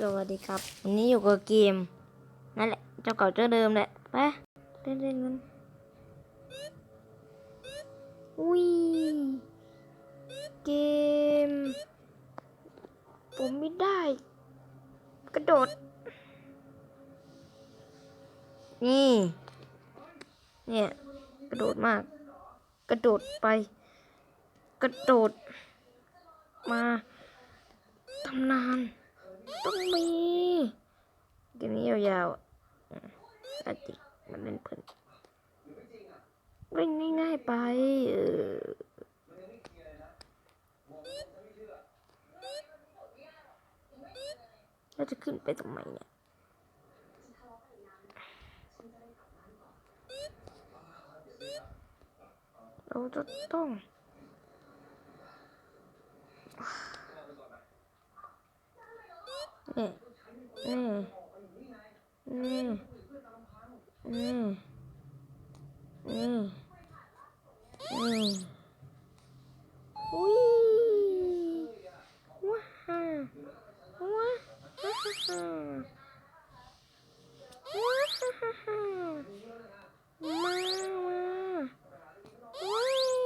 สวัสดีครับ วันนี้อยู่กับเกม นั่นแหละ เจ้าเก่าเจ้าเดิมแหละไปเล่นเล่นกันอุ้ยเกม ผมไม่ได้ กระโดด นี่ เนี่ย กระโดดมาก กระโดดไป กระโดด มาตำนาน ต้องมีเกมนี้ ยาวๆอะอืมอาจจะมันเล่นเพลินเล่นง่ายๆไป เออเราจะขึ้นไปทำไมเนี่ยเราจะต้องนี่นี่ อืมอืมอืมอืมยว้าฮ่าว้าฮ่าฮ่าฮ่าว้าฮ่าฮ่าฮ่ามามาว้าย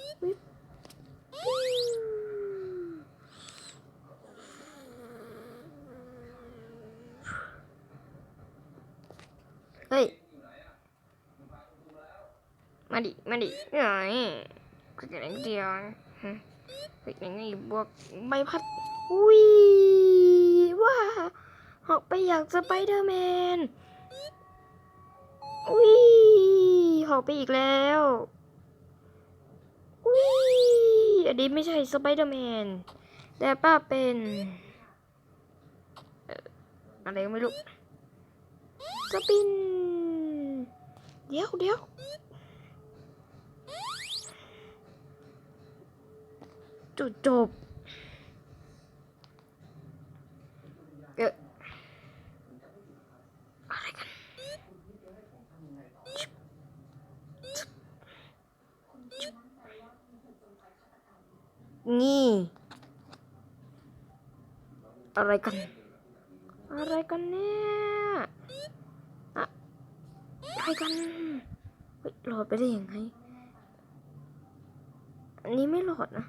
วิบปิ้ว เฮ้ย มาดิ มาดิเอ้ยก็จะเล่นเดียวฮะเฮ้ยยังไงบวกใบพัด อุ้ยว้าออกไปอยากสไปเดอร์แมน อุ้ยออกไปอีกแล้ว อุ้ยอันนี้ไม่ใช่สไปเดอร์แมน แต่ป้าเป็นเอออะไรก็ไม่รู้ สปิน เดี๋ยวเดี๋ยวจุดจบเอออะไรกันนี่ อะไรกัน อะไรกันเนี่ย ไรกันเฮ้ยหลอดไปได้ยังไงอันนี้ไม่หลอดนะ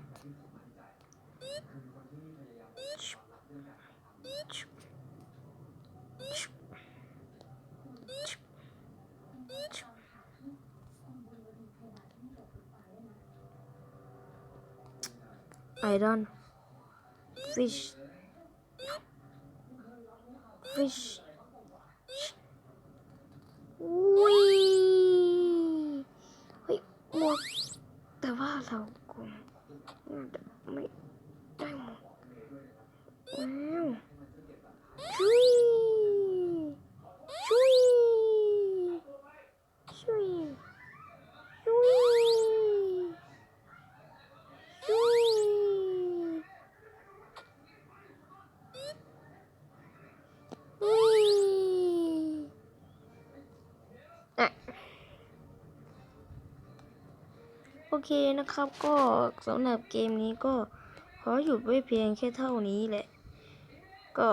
ไอรอน fish fish ยเฮ้ยหมดแต่ว่าเราคงน่าจะ ไม่ได้หมดว้าวช่วยช่วยช่วยช่วยช่วยอุ้ย อะ โอเคนะครับก็สำหรับเกมนี้ก็ขอหยุดไว้เพียงแค่เท่านี้แหละ ก็